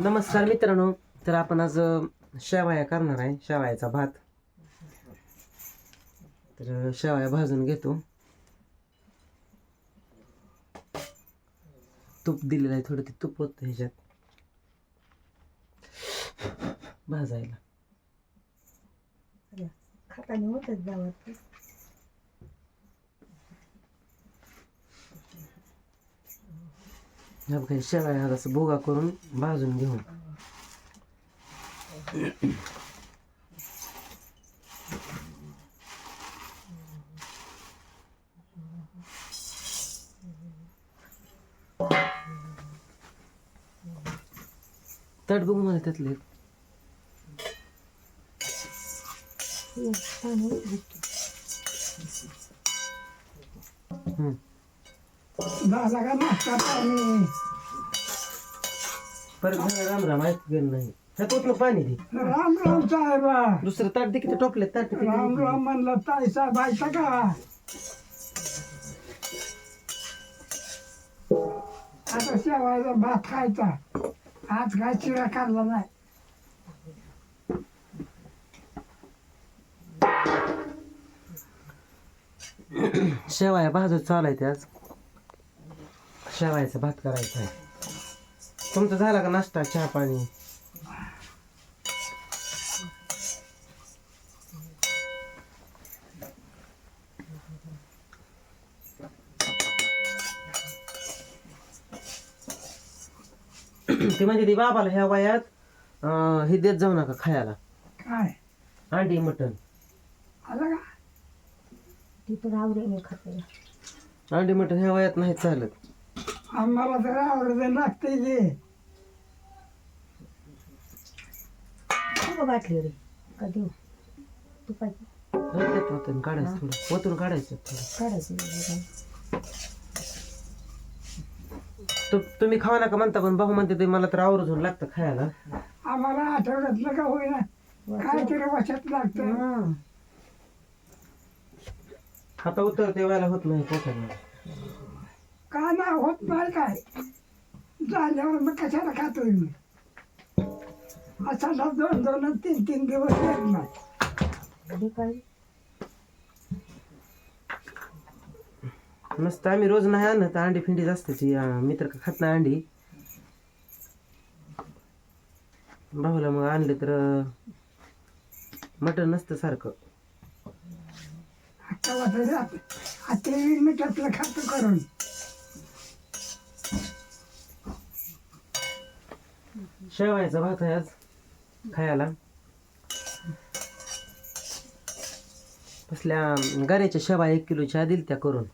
नमस्कार मित्रांनो तर आपण आज शेवाया करणार आहे शेवायाचा भात. तर शेवाया भाजून घेतो. तूप दिलेलं आहे थोडं ते तूप होतं ह्याच्यात. भाजायला. खाताने होतच गावात. ह्या बघा हे असं भोगा करून भाजून घेऊन तट बघू मला त्यातले. हम्म. झाला का नाश्ता पाणी परत झालं राम राम ऐकू गेलं नाही. ह्यात ओतलं पाणी दे. राम राम साहेबा दुसरं ताट दे किती टोपले ताट किती राम. राम म्हणलं ताई साहेब ऐका का? आता शेवायचा भात खायचा. आज काय शिरा खाल्ला नाही. शेवाया भाजत चालायचे आज. शेवायचा भात करायचा आहे तुमचं झाला का नाश्ता चहा पाणी? ते म्हणजे ती बाबाला ह्या वयात हे देत जाऊ नका खायला. काय? अंडी मटण. आलं का? ती तर आवडीने खाते. अंडी मटण ह्या वयात नाही चालत. आम्हाला तर आवडत लागते ते खूप बाटली रे का देऊ? तुपाची त्यात ओतून काढायचं थोडं. ओतून काढायचं थोडं. काढायची जरा. तु तुम्ही खावा नका म्हणता पण भाऊ म्हणते ते मला तर आवर्जून लागतं खायला. आम्हाला आठवड्यातलं का होईना? काहीतरी वशात लागतं. हं. आता उतर ते वेळेला होत नाही पोटाला का ना होत नाही काय? झाल्यावर मग कशाला खातोय मी? असा दोन दोन तीन तीन दिवस येत नाही नसतं आम्ही रोज नाही आणत. अंडी फिंडीच असते ती अं, मित्र का खात नाही अंडी. भाऊला मग आणले तर मटण नसतं सारखं. आता तरी आता ते मिठातलं खातो करून. शेवायचा भात आहे आज खायला. कसल्या गाऱ्याच्या शेवा एक किलोच्या दिल त्या करून.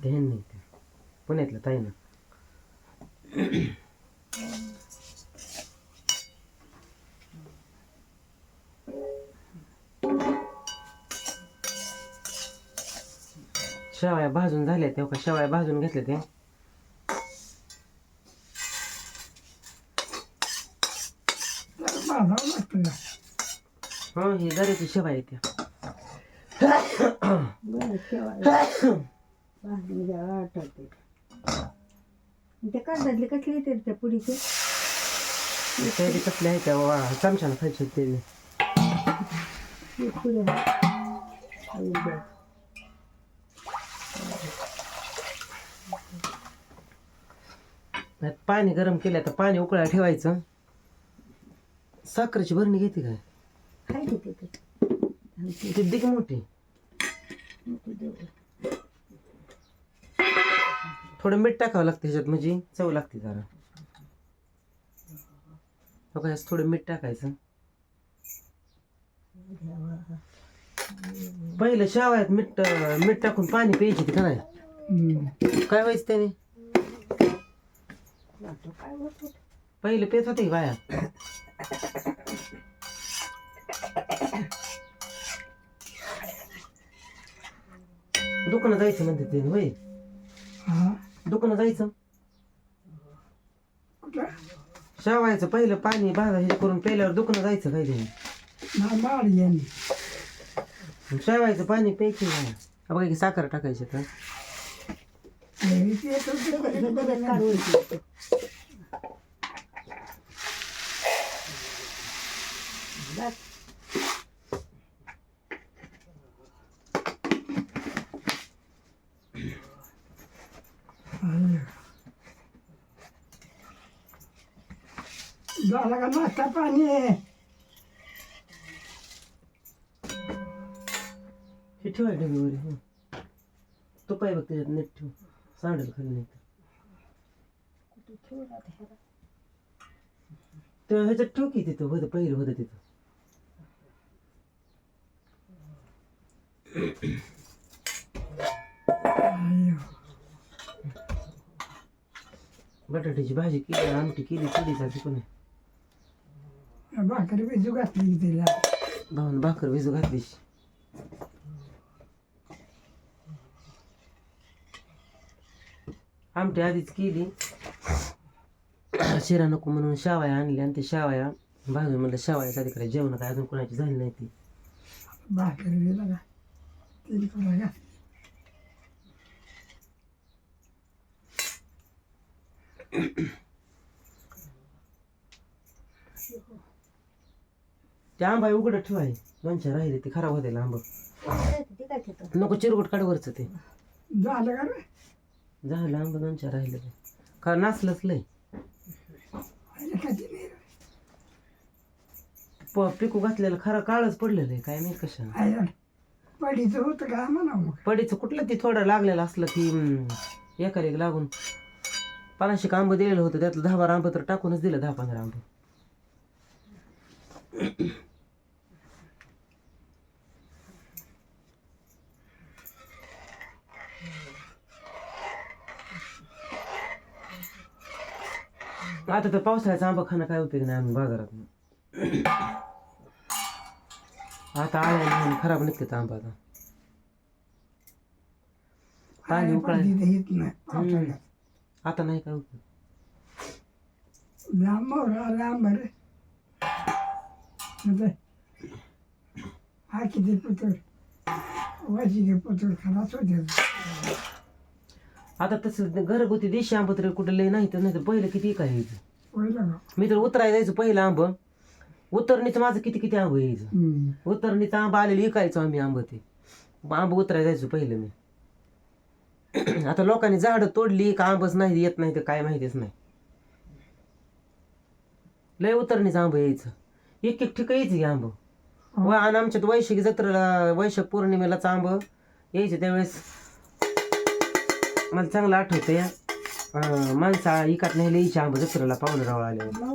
ध्यान नाही त्या. पुण्यातल्या ताईनं. शेवाया भाजून झाल्या तेव्हा शेवाया भाजून घेतल्या त्या तर भाजावं लागतं का हा ही गाऱ्याची शेवा त्या बरं ठेवायला भाजून घ्या आटवते ते कांदातले कसले येते त्या पुडीचे त्या बी कसल्या आहे त्या वा चमच्यानं खायचे ते पुढे. त्यात पाणी गरम केलं तर पाणी उकळायला ठेवायचं. साखरेची भरणी घेते काय? किती मोठी. थोडं मीठ टाकावं लागतं ह्याच्यात म्हणजे चव लागते जरा. हो का, थोडं मीठ टाकायचं. पहिलं शेवायात मीठ मीठ टाकून पाणी प्यायची ती का नाही? काय व्हायचं त्याने? पहिलं पेत होते की बाया? दुकानं जायचं म्हणते ते होय. हा. दुकानं जायचं? कुठं? शेवायचं पहिलं पाणी भाजा हे करून प्यायल्यावर दुकानं जायचं काय ते? नाही माळ यांनी. शेवायचं पाणी प्यायचं नाही हा बघा की साखर टाकायची तर घरी ते येतं ते सगळं कधी डब्यात कधी झाला का नाश्ता पाणी? हे ठेवाय डबीवर हं. तो पाय बघ त्याच्यात नीट ठेव. सांडेल खाली नाही तर. ह्याच्यात ठेव की तिथं होतं पहिलं होतं तिथं. बटाट्याची भाजी केली आमटी केली थोडी चालते पण भाकरी बिजू घातली तिला. भाऊन भाकर भिजू घातली आमटी आधीच केली. शिरा नको म्हणून शावाया आणल्या आणि ते शावाया भाजून म्हणलं शावाया आधी करायची. जेवण काय अजून कोणाची झाली नाही ती. भाकरी दिला का तिला ते आंबा उघडं ठेवाय चार राहिले ते खराब होते आंब ते काय तिथं नको चिरगुट काढवरचं ते. झालं का रे? झालं आंबा चार राहिले. ते का नाचलंच लय. आईला खाती नाही रे. प पिकू घातलेलं खरं काळच पडलेलं आहे काय नाही कशा आईला पडीचं होतं का म्हणा मग? पडीचं कुठलं ते थोडं लागलेलं असलं की हम्म, एका एक लागून. पन्नाशी आंब दिलेलं होतं त्यातलं दहा बारा आंब तर टाकूनच दिलं दहा पंधरा आंब. आता तर पावसाळ्याचा आंबा खाणं काय उपयोग नाही आणून बाजारात? आता आळ्या खराब निघते आंबा आता? पाणी येत नाही. पावसाळ्यात आता नाही काय उपयोग लांब मोहरा लांब रे. हा किती पुत्र वाशी पुत्र खराच होते आता तसं घरगुती देशी आंब तर कुठं लय नाही तर नाही तर पहिलं किती काय यायचं पहिलं मी तर उतरायला जायचो पहिलं आंब. उतरणीचं माझं किती किती आंब यायचं? हम्म. उतरणीचं आंबा आलेलं विकायचो आम्ही आंब ते. आंब उतरायला जायचो पहिलं मी. आता लोकांनी झाडं तोडली का आंबच नाही येत नाही तर काय माहितीच नाही. लय उतरणीचं आंब यायचं. एक एक ठिकाण यायचं आंब. व आणि आमच्यात वैशाखी जत्रेला वैशाख पौर्णिमेलाच आंब यायचे त्यावेळेस. मला चांगलं आठवतंय अं, माणसा इकात नाही यायची आंब जत्रेला पाहुणे रावळ आल्यावर मग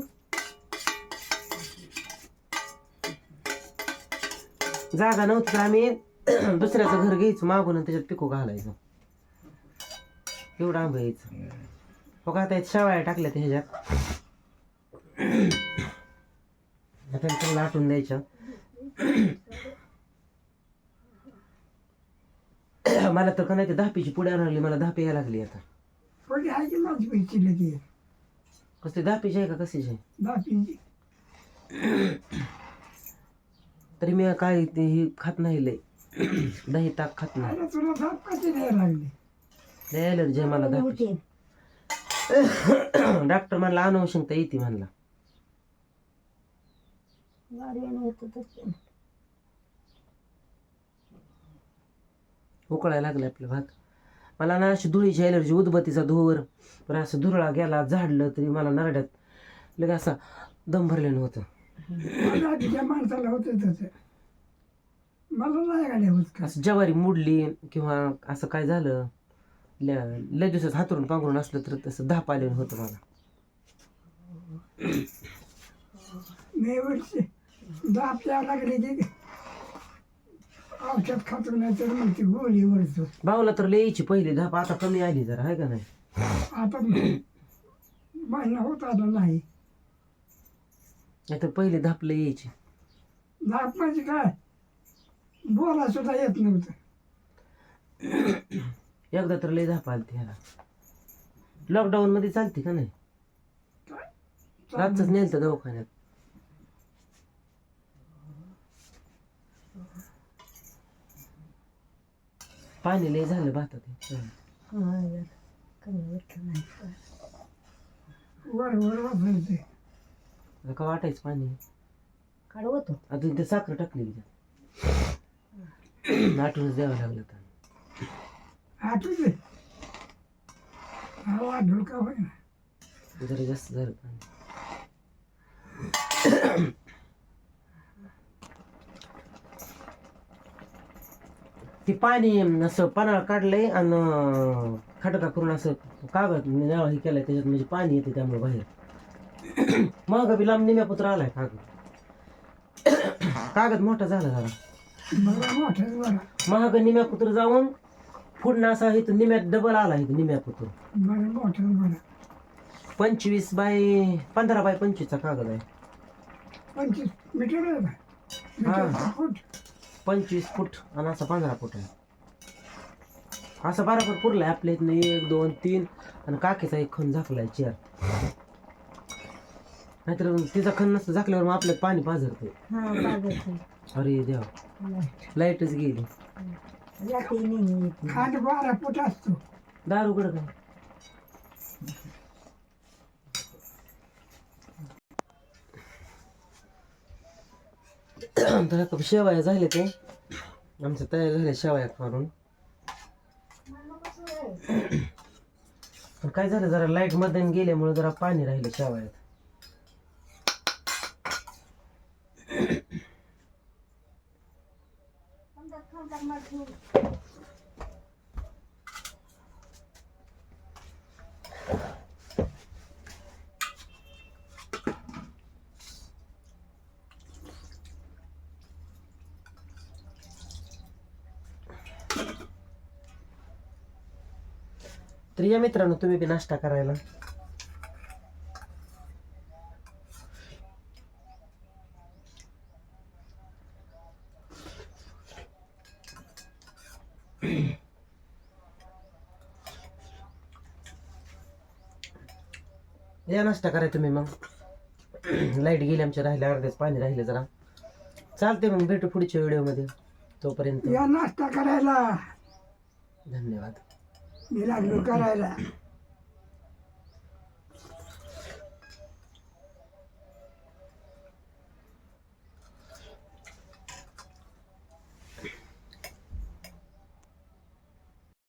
जागा नव्हती तर आम्ही दुसऱ्याचं घर घ्यायचो मागून आणि त्याच्यात पिको घालायचो. एवढं आंब यायचं. हो का आता शेवाळ्या टाकल्या त्या ह्याच्यात. आता चांगलं आठवून द्यायच्या मला तर का नाही ते दहापीची पुढे आणली मला दहापी यायला लागली आता. पडली आहे की माझी पैसे लगी कसली दहापीची आहे का कशीची? आहे तरी मी काय ते हे खात नाही लय. दही ताक खात नाही. अरे तुला दाप कशी द्यायला लागली? लय अलर्जी आहे मला दहापीची होते डॉक्टर म्हणला अनुवशंकता येते म्हणला. गाडीने होतं तसं उकळायला लागले आपलं भात. मला ना अशी धुळीची ॲलर्जी उदबत्तीचा धुवर पण असं धुरळा गेला झाडलं तरी मला नरड्यात लगे असा दम भरलेलं होतं. आधीच्या माणसाला होतं तसं. मला नाही गाड्या होत का असं ज्वारी मुडली किंवा असं काय झालं ल- लय दिवसात हातरून पांघरून असलं तर तसं धाप आलेलं होतं मला. मे वर्षी दाप यायला लागले की औषध खातो नाही तर मग ती गोळी वरतो भाऊला तर लय यायची पहिली धाप आता कमी आली जरा आहे का नाही? आता महिना होत आला नाही. नाहीतर पहिली धाप लय यायची. दाप म्हणजे काय? बोला सुद्धा येत नव्हतं. एकदा तर लय धाप आली ह्याला. लॉकडाऊन मध्ये चालते का नाही? रातच नेलं दवाखान्यात. पाणी लय झालं भातात. वर वर वाचायचे आता का वाटायचं पाणी? काढ होतो. अजून ते साखर टाकली त्याच्यात आठवणच द्यावं लागलं तर आठवू दे हा वाढून का होईना? जरा जास्त झालं पाणी. ते पाणी असं पानाळ काढलंय आणि खडका करून असं कागद नाव हे केलंय त्याच्यात म्हणजे पाणी येते त्यामुळे बाहेर. मग बी लांब निम्यापुत्र आलाय कागद. कागद मोठा झाला झाला महाग निम्यापुत्र जाऊन पुढनं असा इथं निम्यात डबल आला इथं बरं मोठं बरं. पंचवीस बाय पंधरा बाय पंचवीसचा कागद आहे. पंचवीस मीटर फूट. पंचवीस फूट आणि असा पंधरा फूट आहे. असं बरोबर पुरलाय आपल्या इथनं एक दोन तीन आणि काकीचा एक खण झाकलाय चेअर. नाहीतर तिचा खण नसतं झाकल्यावर मग आपल्यात पाणी पाझरते हा अरे देवा. लाइट लाईटच गेली. खाट बारा फूट असतो. दार उघड काय तर आता शेवाया झाले ते. आमच्या तयार झाल्या शेवाया करून पण काय झालं जरा लाइटमध्ये गेल्यामुळे जरा पाणी राहिलं शेवायात. तर या मित्रांनो तुम्ही बी नाश्ता करायला. या नाश्ता करा तुम्ही मग. लाइट गेली आमच्या राहिल्या अर्ध्याच पाणी राहिले जरा. चालते मग भेटू पुढच्या व्हिडिओमध्ये. तोपर्यंत या नाश्ता करायला. धन्यवाद. मी लागलो करायला.